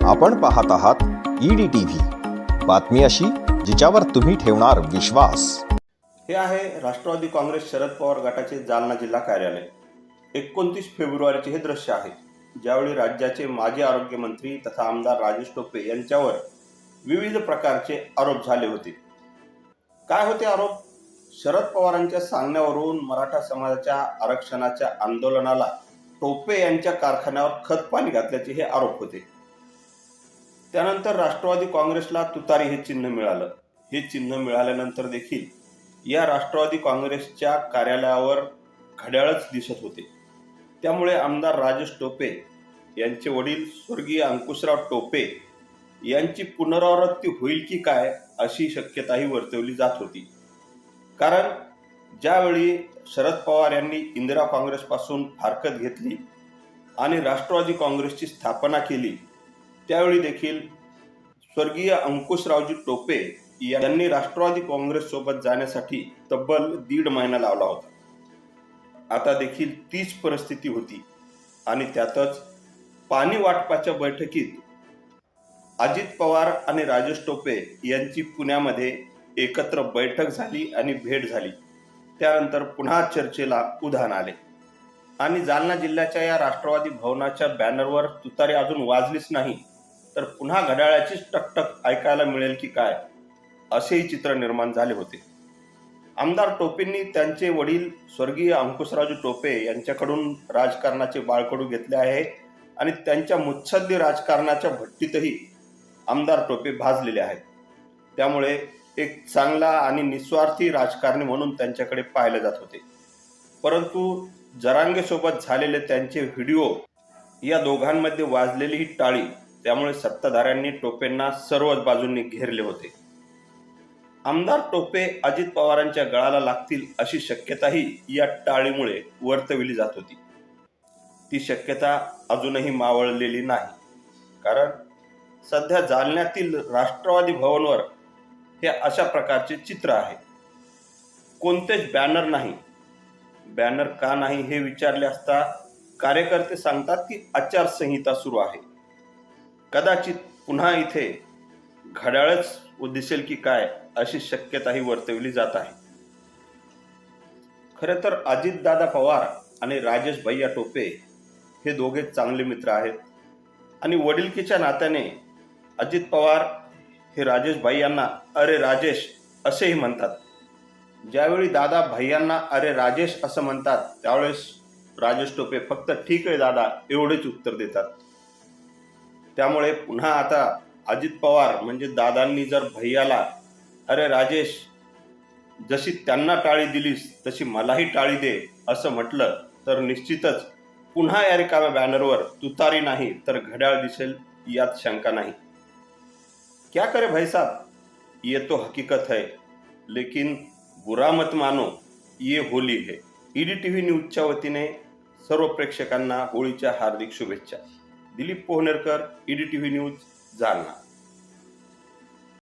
आपण पाहत आहात ईडी टीव्ही बातमी अशी जिच्यावर तुम्ही ठेवणार विश्वास. हे आहे राष्ट्रवादी काँग्रेस शरद पवार गटाचे जालना जिल्हा कार्यालय. एकोणतीस फेब्रुवारीचे हे दृश्य आहे. ज्यावेळी राज्याचे माजी आरोग्यमंत्री तथा आमदार राजेश टोपे यांच्यावर विविध प्रकारचे आरोप झाले होते. काय होते आरोप? शरद पवारांच्या सांगण्यावरून मराठा समाजाच्या आरक्षणाच्या आंदोलनाला टोपे यांच्या कारखान्यावर खत पाणी घातल्याचे हे आरोप होते. त्यानंतर राष्ट्रवादी काँग्रेसला तुतारी हे चिन्ह मिळालं. हे चिन्ह मिळाल्यानंतर देखील या राष्ट्रवादी काँग्रेसच्या कार्यालयावर घड्याळच दिसत होते. त्यामुळे आमदार राजेश टोपे यांचे वडील स्वर्गीय अंकुशराव टोपे यांची पुनरावृत्ती होईल की काय अशी शक्यताही वर्तवली जात होती. कारण ज्यावेळी शरद पवार यांनी इंदिरा काँग्रेसपासून फारकत घेतली आणि राष्ट्रवादी काँग्रेसची स्थापना केली त्यावेळी देखील स्वर्गीय अंकुशरावजी टोपे यांनी राष्ट्रवादी काँग्रेस सोबत जाण्यासाठी तब्बल दीड महिना लावला होता. आता देखील तीच परिस्थिती होती. आणि त्यातच पाणी वाटपाच्या बैठकीत अजित पवार आणि राजेश टोपे यांची पुण्यामध्ये एकत्र बैठक झाली आणि भेट झाली. त्यानंतर पुन्हा चर्चेला उधाण आले. आणि जालना जिल्ह्याच्या या राष्ट्रवादी भवनाच्या बॅनरवर तुतारी अजून वाजलीच नाही. तर पुन्हा घड्याळाचीच टकटक ऐकायला मिळेल की काय असेही चित्र निर्माण झाले होते. आमदार टोपेंनी त्यांचे वडील स्वर्गीय अंकुशराजू टोपे यांच्याकडून राजकारणाचे बाळकडू घेतले आहे आणि त्यांच्या मुत्सद्दी राजकारणाच्या भट्टीतही आमदार टोपे भाजलेले आहेत. त्यामुळे एक चांगला आणि निस्वार्थी राजकारणी म्हणून त्यांच्याकडे पाहिले जात होते. परंतु जरांगेसोबत झालेले त्यांचे व्हिडिओ या दोघांमध्ये वाजलेली ही टाळी त्यामुळे सत्ताधाऱ्यांनी टोपेंना सर्वच बाजूंनी घेरले होते. आमदार टोपे अजित पवारांच्या गळाला लागतील अशी शक्यताही या टाळीमुळे वर्तविली जात होती. ती शक्यता अजूनही मावळलेली नाही. कारण सध्या जालन्यातील राष्ट्रवादी भवनवर हे अशा प्रकारचे चित्र आहे. कोणतेच बॅनर नाही. बॅनर का नाही हे विचारले असता कार्यकर्ते सांगतात की आचारसंहिता सुरू आहे. कदाचित पुन्हा इथे घड्याळच दिसेल की काय अशी शक्यताही वर्तवली जात आहे. खरं तर अजितदादा पवार आणि राजेश भैया टोपे हे दोघे चांगले मित्र आहेत. आणि वडिलकीच्या नात्याने अजित पवार हे राजेश भाईयांना अरे राजेश असेही म्हणतात. ज्यावेळी दादा भैयांना अरे राजेश असं म्हणतात त्यावेळेस राजेश टोपे फक्त ठीक आहे दादा एवढेच उत्तर देतात. त्यामुळे पुन्हा आता अजित पवार म्हणजे दादांनी जर भैयाला अरे राजेश जशी त्यांना टाळी दिलीस तशी मलाही टाळी दे असं म्हटलं तर निश्चितच पुन्हा या रिकाम्या बॅनरवर तुतारी नाही तर घड्याळ दिसेल यात शंका नाही. क्या करे भाई साहब? ये तो हकीकत है लेकिन बुरा मत मानो ये होली है. ईडी टी व्ही न्यूजच्या वतीने सर्व प्रेक्षकांना होळीच्या हार्दिक शुभेच्छा. Dilip Pohnerkar ED T V news Jalna.